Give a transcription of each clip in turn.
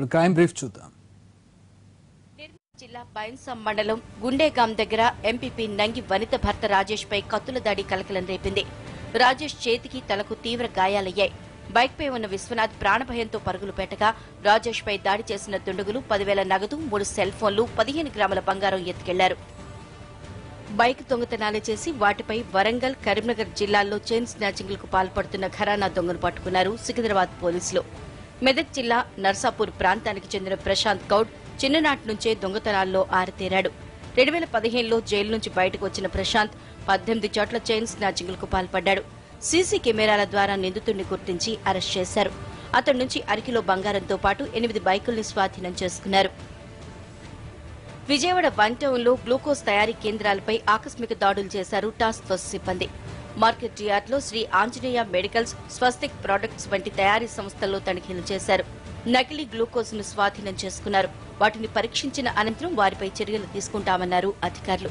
ఇప్పుడు crime brief చూద్దాం. జిల్లా బైన్సం మండలం గుండేగాం దగ్గర ఎంపీపీ నంగి వనిత భర్త రాజేష్ పై కత్తుల దాడి కలకలం రేపింది. రాజేష్ చేతికి తలకు తీవ్ర గాయాలయ్యాయి. బైక్ పై ఉన్న విశ్వనాథ్ ప్రాణభయంతో పరుగులు పెట్టగా రాజేష్ పై దాడి చేసిన దుండగులు పదివేల నగదు మూడు సెల్ ఫోన్లు పదిహేను గ్రాముల బంగారం ఎత్తుకెళ్ళారు. బైక్ దొంగతనాలు చేసి వాటిపై వరంగల్ కరీంనగర్ జిల్లాల్లో చైన్ స్నాచింగ్లకు పాల్పడుతున్న ఘరానా దొంగను పట్టుకున్నారు సికింద్రాబాద్ పోలీసులు. మెదక్ జిల్లా నర్సాపూర్ ప్రాంతానికి చెందిన ప్రశాంత్ గౌడ్ చిన్ననాటి నుంచే దొంగతనాల్లో ఆరితేరాడు. రెండు వేల పదిహేనులో జైలు నుంచి బయటకు వచ్చిన ప్రశాంత్ పద్దెనిమిది చోట్ల చైన్ స్నాచింగ్లకు పాల్పడ్డాడు. సీసీ కెమెరాల ద్వారా నిందితుడిని గుర్తించి అరెస్ట్ చేశారు. అతడి నుంచి అరకిలో బంగారంతో పాటు ఎనిమిది బైకుల్ని స్వాధీనం చేసుకున్నారు. విజయవాడ వన్ టౌన్లో గ్లూకోజ్ తయారీ కేంద్రాలపై ఆకస్మిక దాడులు చేశారు టాస్క్ ఫోర్స్ సిబ్బంది. మార్కెట్ యార్డ్లో శ్రీ ఆంజనేయ మెడికల్స్ స్వస్తిక్ ప్రొడక్ట్స్ వంటి తయారీ సంస్థల్లో తనిఖీలు చేశారు. నకిలీ గ్లూకోజ్ను స్వాధీనం చేసుకున్నారు. వాటిని పరీక్షించిన అనంతరం వారిపై చర్యలు తీసుకుంటామన్నారు అధికారులు.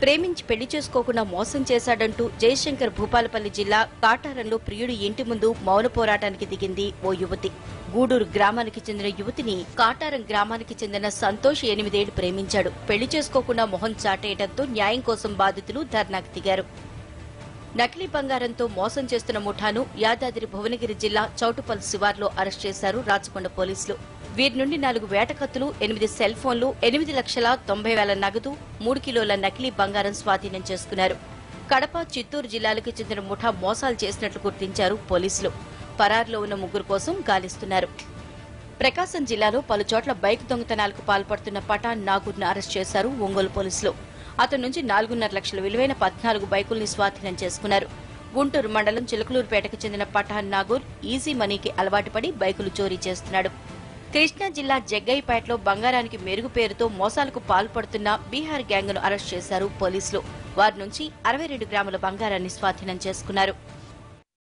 ప్రేమించి పెళ్ళి చేసుకోకుండా మోసం చేశాడంటూ జయశంకర్ భూపాలపల్లి జిల్లా కాటారంలో ప్రియుడి ఇంటి ముందు మౌన పోరాటానికి దిగింది ఓ యువతి. గూడూరు గ్రామానికి చెందిన యువతిని కాటారం గ్రామానికి చెందిన సంతోష్ ఎనిమిదేళ్ళు ప్రేమించాడు. పెళ్ళి చేసుకోకుండా మొహం చాటేయడంతో న్యాయం కోసం బాధితులు ధర్నాకు దిగారు. నకిలీ బంగారంతో మోసం చేస్తున్న ముఠాను యాదాద్రి భువనగిరి జిల్లా చౌటుపల్ శివార్లో అరెస్ట్ చేశారు రాచకొండ పోలీసులు. వీరి నుండి నాలుగు వేటకత్తులు ఎనిమిది సెల్ ఫోన్లు ఎనిమిది లక్షల తొంభై వేల నగదు మూడు కిలోల నకిలీ బంగారం స్వాధీనం చేసుకున్నారు. కడప చిత్తూరు జిల్లాలకు చెందిన ముఠా మోసాలు చేసినట్లు గుర్తించారు పోలీసులు. పరారులో ఉన్న ముగ్గురు కోసం గాలిస్తున్నారు. ప్రకాశం జిల్లాలో పలుచోట్ల బైక్ దొంగతనాలకు పాల్పడుతున్న పఠాన్ నాగూర్ను అరెస్ట్ చేశారు ఒంగోలు పోలీసులు. అతని నుంచి నాలుగున్నర లక్షల విలువైన పద్నాలుగు బైకుల్ని స్వాధీనం చేసుకున్నారు. గుంటూరు మండలం చిలకలూరుపేటకు చెందిన పఠాన్ నాగూర్ ఈజీ మనీకి అలవాటు పడి బైకులు చోరీ చేస్తున్నాడు. కృష్ణా జిల్లా జగ్గయ్యపేటలో బంగారానికి మెరుగు పేరుతో మోసాలకు పాల్పడుతున్న బీహార్ గ్యాంగ్ను అరెస్ట్ చేశారు పోలీసులు. వారి నుంచి అరవై రెండు గ్రాముల బంగారాన్ని స్వాధీనం చేసుకున్నారు.